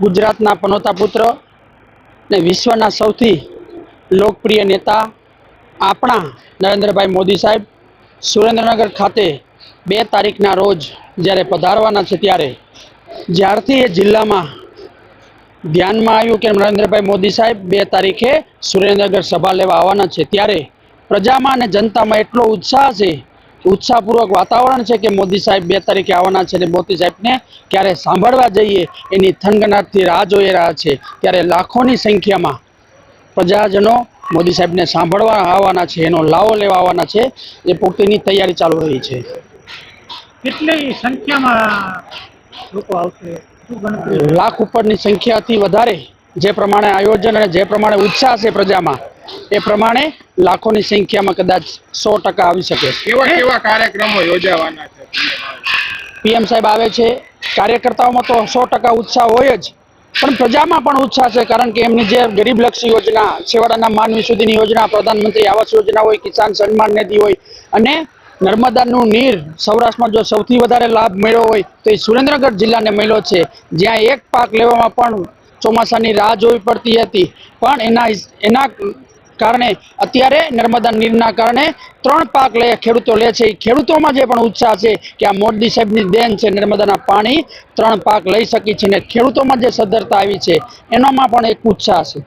ગુજરાતના પનોતા પુત્ર ને વિશ્વના સૌથી લોકપ્રિય નેતા આપણા નરેન્દ્રભાઈ મોદી સાહેબ સુરેન્દ્રનગર ખાતે બે તારીખના રોજ જ્યારે પધારવાના છે ત્યારે જ્યારથી એ જિલ્લામાં ધ્યાનમાં આવ્યું કે નરેન્દ્રભાઈ મોદી સાહેબ બે તારીખે સુરેન્દ્રનગર સભા લેવા આવવાના છે ત્યારે પ્રજામાં અને જનતામાં એટલો ઉત્સાહ છે ઉત્સાહપૂર્વક વાતાવરણ છે કે મોદી સાહેબ બે તારીખે આવવાના છે અને મોદી સાહેબને ક્યારે સાંભળવા જઈએ એની થનગનાટથી રાહ જોઈ રહ્યા છે. ત્યારે લાખોની સંખ્યામાં પ્રજાજનો મોદી સાહેબને સાંભળવા આવવાના છે એનો લાવો લેવા આવવાના છે એ પૂર્તિની તૈયારી ચાલુ રહી છે. કેટલી સંખ્યામાં લોકો આવશે? લાખ ઉપરની સંખ્યાથી વધારે જે પ્રમાણે આયોજન અને જે પ્રમાણે ઉત્સાહ છે પ્રજામાં એ પ્રમાણે લાખોની સંખ્યામાં કદાચ સો ટકા આવી શકે કેવા કેવા કાર્યક્રમો યોજાવાના છે? પીએમ સાહેબ આવે છે કાર્યકર્તાઓમાં તો સો ટકા ઉત્સાહ હોય જ પણ પ્રજામાં પણ ઉત્સાહ છે કારણ કે એમની જે ગરીબલક્ષી યોજના છેવાડાના માનવી સુધીની યોજના પ્રધાનમંત્રી આવાસ યોજના હોય કિસાન સન્માન નિધિ હોય અને નર્મદાનું નીર સૌરાષ્ટ્રમાં જો સૌથી વધારે લાભ મળ્યો હોય તો એ સુરેન્દ્રનગર જિલ્લાને મળ્યો છે જ્યાં એક પાક લેવામાં પણ ચોમાસાની રાહ જોવી પડતી હતી પણ એના એના કારણે અત્યારે નર્મદા નીરના કારણે ત્રણ પાક લે ખેડૂતો લે છે. ખેડૂતોમાં જે પણ ઉત્સાહ છે કે આ મોદી સાહેબની દેન છે નર્મદાના પાણી ત્રણ પાક લઈ શકી છે ને ખેડૂતોમાં જે સદ્ધરતા આવી છે એનામાં પણ એક ઉત્સાહ છે.